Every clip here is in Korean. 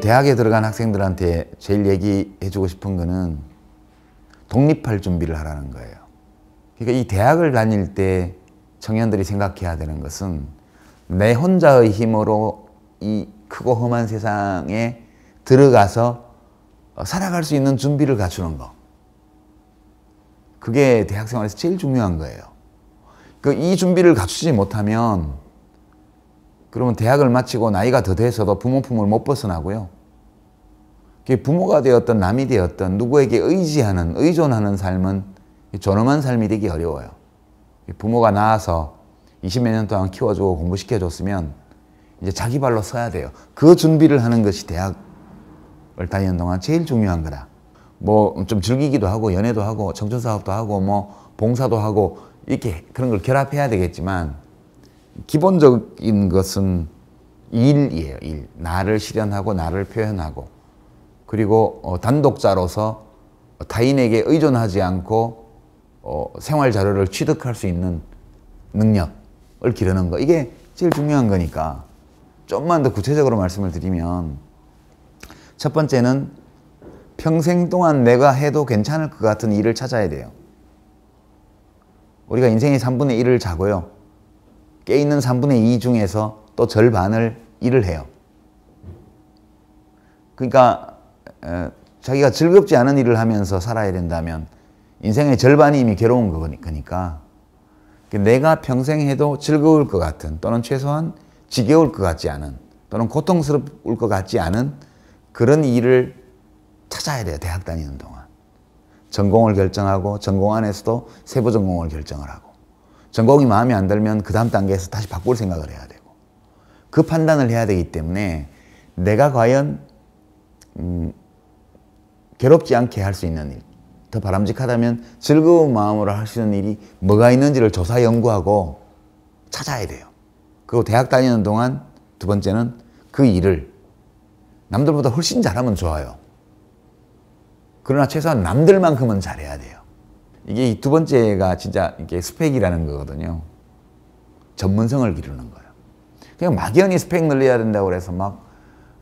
대학에 들어간 학생들한테 제일 얘기해주고 싶은 거는 독립할 준비를 하라는 거예요. 그러니까 이 대학을 다닐 때 청년들이 생각해야 되는 것은 내 혼자의 힘으로 이 크고 험한 세상에 들어가서 살아갈 수 있는 준비를 갖추는 거. 그게 대학 생활에서 제일 중요한 거예요. 그 이 준비를 갖추지 못하면 그러면 대학을 마치고 나이가 더 돼서도 부모 품을 못 벗어나고요. 부모가 되었던 남이 되었던 누구에게 의지하는 의존하는 삶은 존엄한 삶이 되기 어려워요. 부모가 낳아서 20몇 년 동안 키워주고 공부시켜줬으면 이제 자기 발로 서야 돼요. 그 준비를 하는 것이 대학을 다니는 동안 제일 중요한 거다. 뭐 좀 즐기기도 하고 연애도 하고 청춘 사업도 하고 뭐 봉사도 하고 이렇게 그런 걸 결합해야 되겠지만 기본적인 것은 일이에요. 일. 나를 실현하고 나를 표현하고 그리고 어, 단독자로서 타인에게 의존하지 않고 어, 생활 자료를 취득할 수 있는 능력을 기르는 거 이게 제일 중요한 거니까 좀만 더 구체적으로 말씀을 드리면 첫 번째는 평생 동안 내가 해도 괜찮을 것 같은 일을 찾아야 돼요. 우리가 인생의 3분의 1을 자고요. 깨있는 3분의 2 중에서 또 절반을 일을 해요. 그러니까 에, 자기가 즐겁지 않은 일을 하면서 살아야 된다면 인생의 절반이 이미 괴로운 거니까 내가 평생 해도 즐거울 것 같은 또는 최소한 지겨울 것 같지 않은 또는 고통스러울 것 같지 않은 그런 일을 찾아야 돼요. 대학 다니는 동안. 전공을 결정하고 전공 안에서도 세부 전공을 결정을 하고 전공이 마음에 안 들면 그 다음 단계에서 다시 바꿀 생각을 해야 되고 그 판단을 해야 되기 때문에 내가 과연 음, 괴롭지 않게 할 수 있는 일, 더 바람직하다면 즐거운 마음으로 할 수 있는 일이 뭐가 있는지를 조사 연구하고 찾아야 돼요. 그리고 대학 다니는 동안 두 번째는 그 일을 남들보다 훨씬 잘하면 좋아요. 그러나 최소한 남들만큼은 잘해야 돼요. 이게 두 번째가 진짜 이게 스펙이라는 거거든요. 전문성을 기르는 거예요. 그냥 막연히 스펙 늘려야 된다고 그래서 막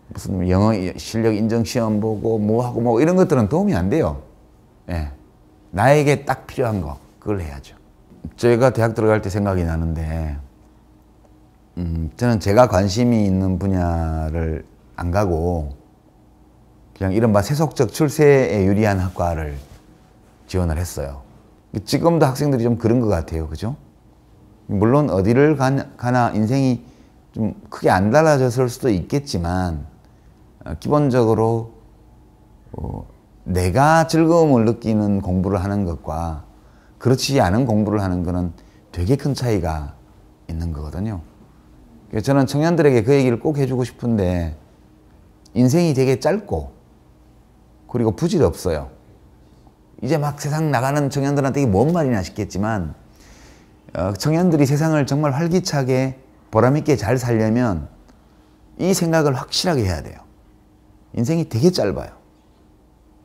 무슨 영어 실력 인정 시험 보고 뭐 하고 뭐 이런 것들은 도움이 안 돼요. 예. 나에게 딱 필요한 거 그걸 해야죠. 제가 대학 들어갈 때 생각이 나는데 음, 저는 제가 관심이 있는 분야를 안 가고 그냥 이른바 세속적 출세에 유리한 학과를 지원을 했어요. 지금도 학생들이 좀 그런 것 같아요. 그죠? 물론 어디를 가나 인생이 좀 크게 안 달라졌을 수도 있겠지만 어, 기본적으로 어, 내가 즐거움을 느끼는 공부를 하는 것과 그렇지 않은 공부를 하는 것은 되게 큰 차이가 있는 거거든요. 저는 청년들에게 그 얘기를 꼭 해주고 싶은데 인생이 되게 짧고 그리고 부질 없어요. 이제 막 세상 나가는 청년들한테 이게 뭔 말이냐 싶겠지만 어, 청년들이 세상을 정말 활기차게 보람있게 잘 살려면 이 생각을 확실하게 해야 돼요. 인생이 되게 짧아요.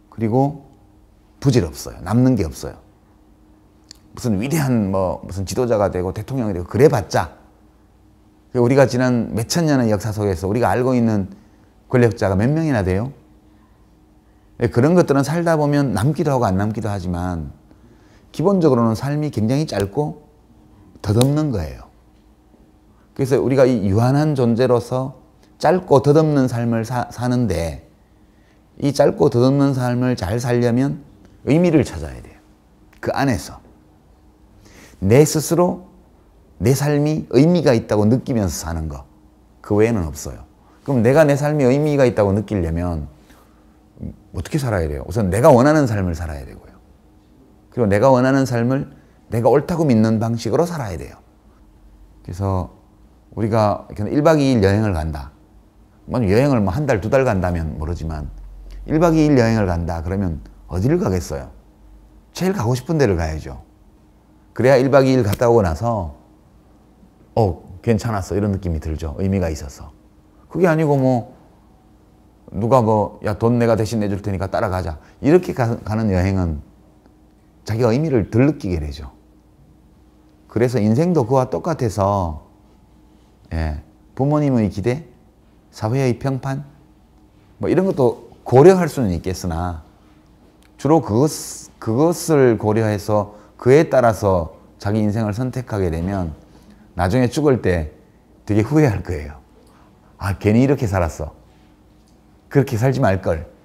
그리고 부질 없어요. 남는 게 없어요. 무슨 위대한 뭐 무슨 지도자가 되고 대통령이 되고 그래봤자 우리가 지난 몇천 년의 역사 속에서 우리가 알고 있는 권력자가 몇 명이나 돼요? 예, 그런 것들은 살다 보면 남기도 하고 안 남기도 하지만 기본적으로는 삶이 굉장히 짧고 덧없는 거예요. 그래서 우리가 이 유한한 존재로서 짧고 덧없는 삶을 사, 사는데 이 짧고 덧없는 삶을 잘 살려면 의미를 찾아야 돼요. 그 안에서. 내 스스로 내 삶이 의미가 있다고 느끼면서 사는 거. 그 외에는 없어요. 그럼 내가 내 삶이 의미가 있다고 느끼려면 어떻게 살아야 돼요? 우선 내가 원하는 삶을 살아야 되고요. 그리고 내가 원하는 삶을 내가 옳다고 믿는 방식으로 살아야 돼요. 그래서 우리가 1박 2일 여행을 간다. 뭐 여행을 뭐 한 달, 두 달 간다면 모르지만 1박 2일 여행을 간다. 그러면 어디를 가겠어요? 제일 가고 싶은 데를 가야죠. 그래야 1박 2일 갔다 오고 나서 어, 괜찮았어. 이런 느낌이 들죠. 의미가 있어서. 그게 아니고 뭐 누가 뭐, 야, 돈 내가 대신 내줄 테니까 따라가자. 이렇게 가, 는 여행은 자기가 의미를 덜 느끼게 되죠. 그래서 인생도 그와 똑같아서, 예, 부모님의 기대, 사회의 평판, 뭐 이런 것도 고려할 수는 있겠으나 주로 그것, 그것을 고려해서 그에 따라서 자기 인생을 선택하게 되면 나중에 죽을 때 되게 후회할 거예요. 아, 괜히 이렇게 살았어. 그렇게 살지 말걸.